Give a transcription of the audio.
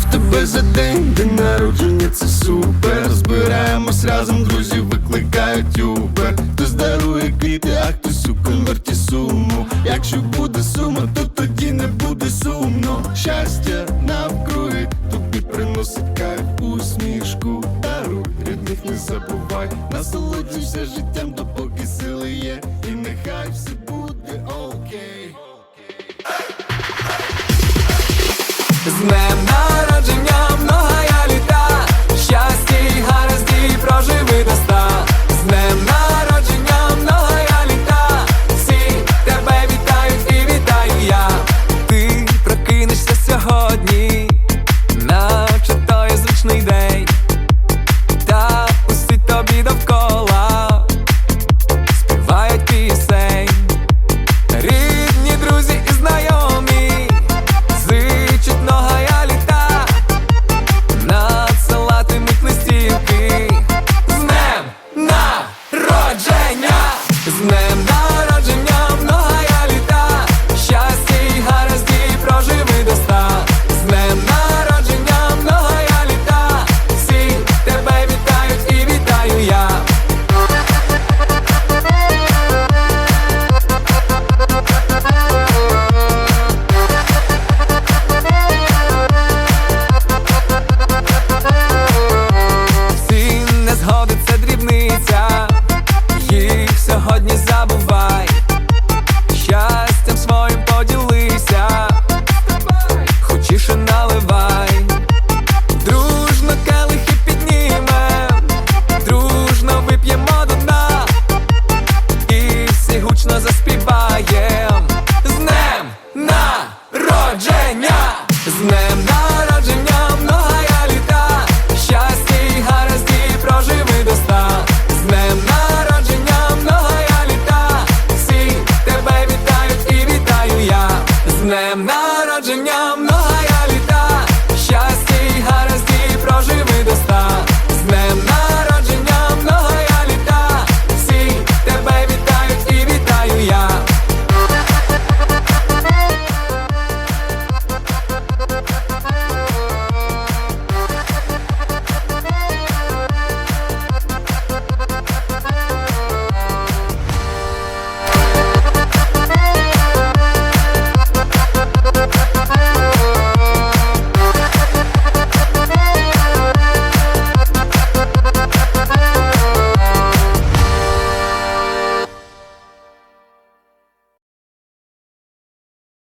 тебе за день, день народження, це супер. Збираємось разом, друзі викликають Uber Хтось дарує квіти, а хтось у конверті суму. Якщо буде сума, то тоді не буде сумно. Щастя навкруги тобі приносить кайф усмішку. Даруй, рідних не забувай, насолоджуйся життям, допоки сили є, і нехай все буде окей. З днем народження сьогодні забувай,